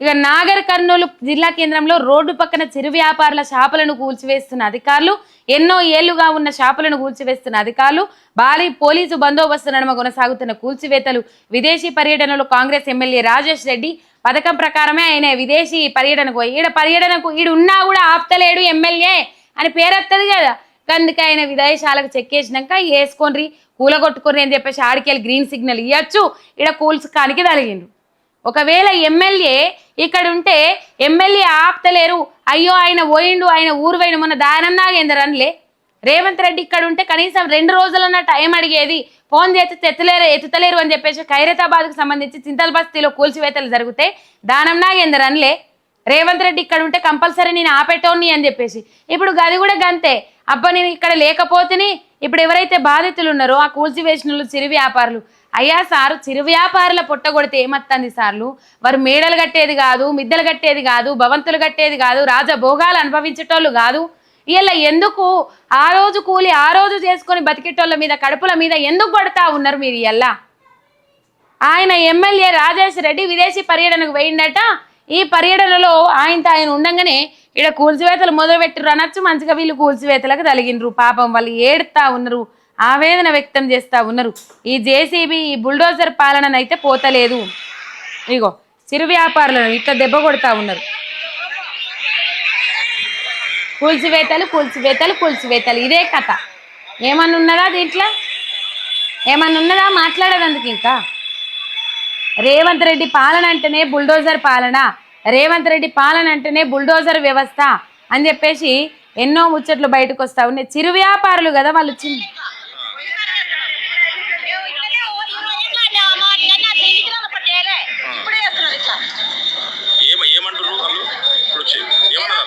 ఇక నాగర్ కర్నూలు జిల్లా కేంద్రంలో రోడ్డు పక్కన చిరు వ్యాపారుల షాపులను కూల్చివేస్తున్న అధికారులు ఎన్నో ఏళ్ళుగా ఉన్న షాపులను కూల్చివేస్తున్న అధికారులు భారీ పోలీసు బందోబస్తు నడుమ కొనసాగుతున్న కూల్చివేతలు విదేశీ పర్యటనలో కాంగ్రెస్ ఎమ్మెల్యే రాజేష్ రెడ్డి పథకం ప్రకారమే ఆయన విదేశీ పర్యటనకు పోయి ఈడ పర్యటనకు ఈడు ఉన్నా కూడా ఆప్తలేడు ఎమ్మెల్యే అని పేరొత్తది కదా. అందుకే ఆయన విదేశాలకు చెక్కేసినాక వేసుకొని కూలగొట్టుకుని అని చెప్పేసి ఆడికెళ్ళి గ్రీన్ సిగ్నల్ ఇవ్వచ్చు ఈడ కూల్చుకానికి తలిగిండు ఒకవేళ ఎమ్మెల్యే ఇక్కడ ఉంటే ఎమ్మెల్యే ఆపతలేరు. అయ్యో ఆయన పోయిండు ఆయన ఊరు పోయిన మొన్న దానం నాగేందర్ అనలే. రేవంత్ రెడ్డి ఇక్కడ ఉంటే కనీసం రెండు రోజులన్న టైం అడిగేది. ఫోన్ చేస్తే ఎత్తలేరు ఎత్తుతలేరు అని చెప్పేసి ఖైరతాబాద్కు సంబంధించి చింతల బస్తీలో కూల్చివేతలు జరిగితే దానం నాగేందర్ అనలే. రేవంత్ రెడ్డి ఇక్కడ ఉంటే కంపల్సరీ నేను ఆపేటోని అని చెప్పేసి. ఇప్పుడు గది కూడా గంతే. అబ్బా నేను ఇక్కడ లేకపోతేనే ఇప్పుడు ఎవరైతే బాధితులు ఉన్నారో ఆ కూల్చివేసిన వాళ్ళు చిరు వ్యాపారులు అయ్యా సారు చిరు వ్యాపారుల పొట్టగొడితే ఏమత్తంది సార్లు? వారు మేడలు కట్టేది కాదు మిద్దెలు కట్టేది కాదు భవంతులు కట్టేది కాదు రాజభోగాలు అనుభవించేటోళ్ళు కాదు. ఇలా ఎందుకు? ఆ రోజు కూలి ఆ రోజు చేసుకొని బతికేటోళ్ళ మీద కడుపుల మీద ఎందుకు కొడతా ఉన్నారు మీరు ఇలా ఆయన ఎమ్మెల్యే రాజేష్ రెడ్డి విదేశీ పర్యటనకు పోయిండట. ఈ పర్యటనలో ఆయన ఆయన ఉండగానే ఇక్కడ కూల్చివేతలు మొదలుపెట్టారు అనొచ్చు మంచిగా వీళ్ళు కూల్చివేతలకు తలిగినరు పాపం వాళ్ళు ఏడుతా ఉన్నారు. ఆవేదన వ్యక్తం చేస్తా ఉన్నారు. ఈ జేసీబీ ఈ బుల్డోజర్ పాలన అయితే పోతలేదు. ఇగో చిరు వ్యాపారులను ఇట్లా దెబ్బ కొడతా ఉన్నారు. కూల్చివేతలు కూల్చివేతలు కూల్చివేతలు. ఇదే కథ. ఏమన్నా ఉన్నదా దీంట్లో? ఏమన్నా ఉన్నదా మాట్లాడేదందుకు ఇంకా? రేవంత్ రెడ్డి పాలన అంటేనే బుల్డోజర్ పాలన. రేవంత్ రెడ్డి పాలన అంటేనే బుల్డోజర్ వ్యవస్థ అని చెప్పేసి ఎన్నో ముచ్చట్లు బయటకు వస్తా ఉన్నాయి. చిరు వ్యాపారులు కదా వాళ్ళు చిన్న ఏమ ఏమంటారు వాళ్ళు ఇప్పుడు వచ్చి ఏమన్నారు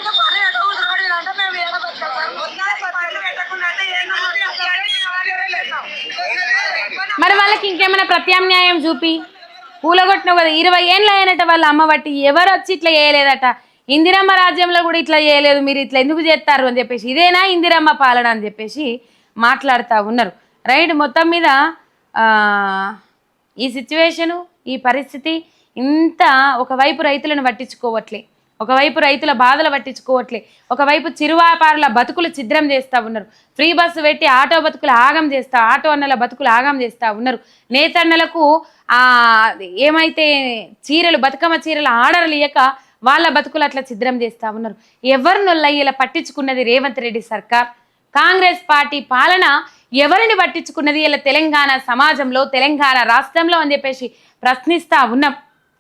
మరి వాళ్ళకి ఇంకేమైనా ప్రత్యామ్నాయం చూపి? పూలగొట్టిన కదా ఇరవై ఏళ్ళు అయినట్ట వాళ్ళ అమ్మ బట్టి ఎవరు వచ్చి ఇట్లా చేయలేదట? ఇందిరమ్మ రాజ్యంలో కూడా ఇట్లా చేయలేదు మీరు ఇట్లా ఎందుకు చేస్తారు అని చెప్పేసి ఇదేనా ఇందిరమ్మ పాలన అని చెప్పేసి మాట్లాడుతూ ఉన్నారు. రైట్ మొత్తం మీద ఈ సిచ్యువేషను ఈ పరిస్థితి ఇంత ఒకవైపు రైతులను పట్టించుకోవట్లే. ఒకవైపు రైతుల బాధలు పట్టించుకోవట్లే ఒకవైపు చిరు వ్యాపారుల బతుకులు ఛిద్రం చేస్తూ ఉన్నారు. ఫ్రీ బస్సు పెట్టి ఆటో బతుకులు ఆగం చేస్తా ఆటో అన్నల బతుకులు ఆగం చేస్తూ ఉన్నారు. నేతన్నలకు ఆ ఏమైతే చీరలు బతుకమ్మ చీరలు ఆర్డర్లు ఇయ్యక వాళ్ళ బతుకులు అట్లా ఛిద్రం చేస్తూ ఉన్నారు. ఎవరినొల్ల ఇలా పట్టించుకున్నది రేవంత్ రెడ్డి సర్కార్? కాంగ్రెస్ పార్టీ పాలన ఎవరిని పట్టించుకున్నది? ఇలా తెలంగాణ సమాజంలో తెలంగాణ రాష్ట్రంలో అని చెప్పేసి ప్రశ్నిస్తూ ఉన్నాం.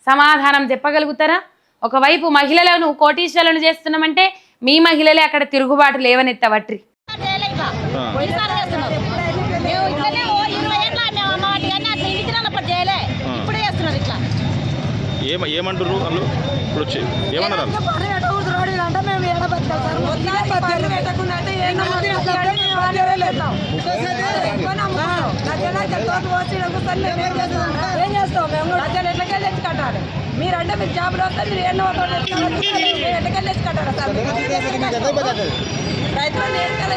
సమాధానం చెప్పగలుగుతారా? ఒకవైపు మహిళలను కోటీశ్వరులను చేస్తున్నామంటే మీ మహిళలే అక్కడ తిరుగుబాటు లేవనెత్తవట్రి. ఇప్పుడే చేస్తున్నారు ఇట్లా ఏమ ఏమంటారు వాళ్ళు ఇప్పుడు వచ్చి ఏమన్నారు ఏం చేస్తాం మేము ఎట్లకెళ్ళి కట్టాలి మీరంటే మీరు జాబులు వస్తే మీరు ఎన్నో ఎట్లకెళ్ళి తెచ్చి సార్ రైతులు